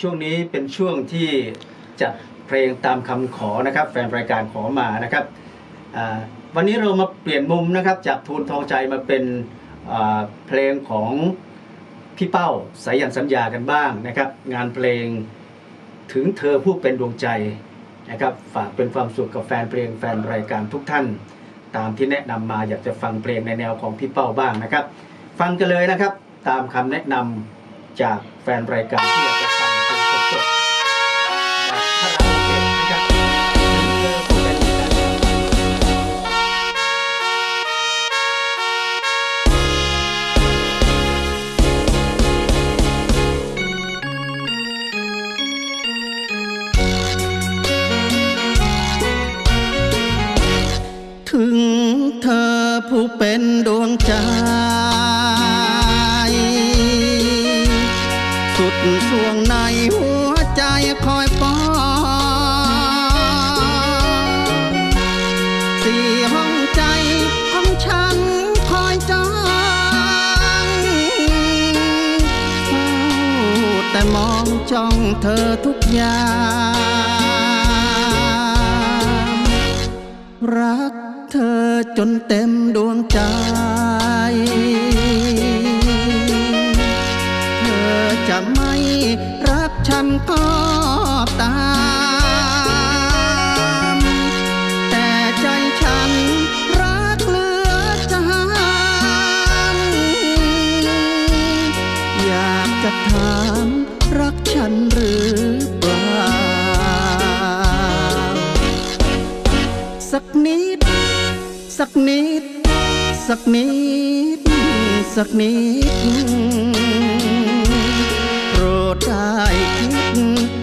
ช่วงนี้เป็นช่วงที่จัดเพลงตามคำขอนะครับ แฟนรายการขอมานะครับวันนี้เรามาเปลี่ยนมุมนะครับ จากทูลทองใจมาเป็นเพลงของพี่เป้าสายันสัญญากันบ้างนะครับ งานเพลงถึงเธอผู้เป็นดวงใจนะครับ ฝากเป็นความสุขกับแฟนเพลงแฟนรายการทุกท่าน ตามที่แนะนำมาอยากจะฟังเพลงในแนวของพี่เป้าบ้างนะครับ ฟังกันเลยนะครับ ตามคำแนะนำจากแฟนรายการที่ ถึงเธอผู้เป็นดวงใจ สุดสวงในหัวใจคอยปอสี่ห้องใจของฉันคอยจองแต่มองจ้องเธอทุกอย่าง จนเต็มดวงใจ เธอจะไม่รักฉันก็ตาม แต่ใจฉันรักเหลือจานอยากจะถามรักฉันหรือ สักนิด สักนิด สักนิดโปรดได้คิด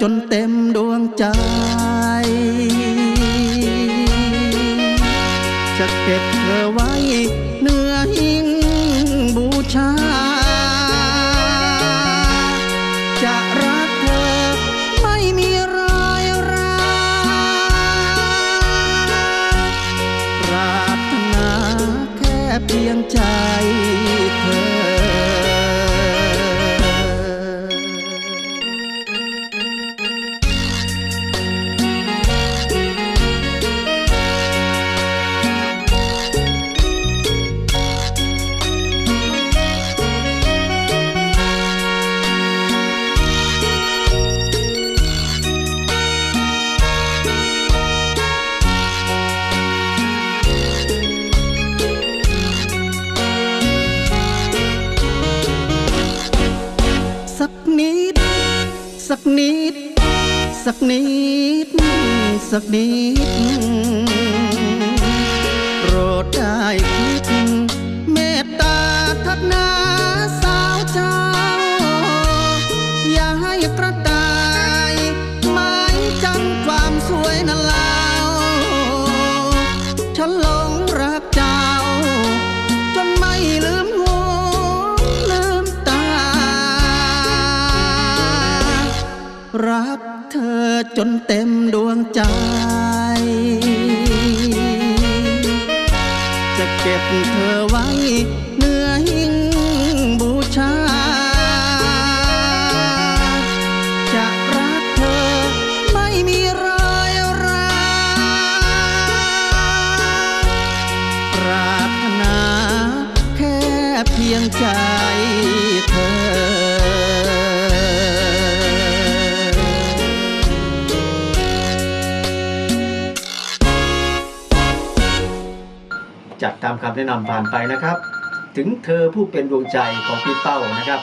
จนเต็มดวงใจ จะเก็บเธอไว้เนื้อหิ้งบูชา จะรักเธอไม่มีรอยร้าปรารถนาแค่เพียงใจเธอ สักนิด สักนิด สักนิด โปรดได้คิด รักเธอจนเต็มดวงใจ จะเก็บเธอไว้เนื้อหิ้งบูชา จะรักเธอไม่มีรอยร้าปรารถนาแค่เพียงใจเธอ จัดตามคำแนะนำผ่านไปนะครับ ถึงเธอผู้เป็นดวงใจของพี่เป้านะครับ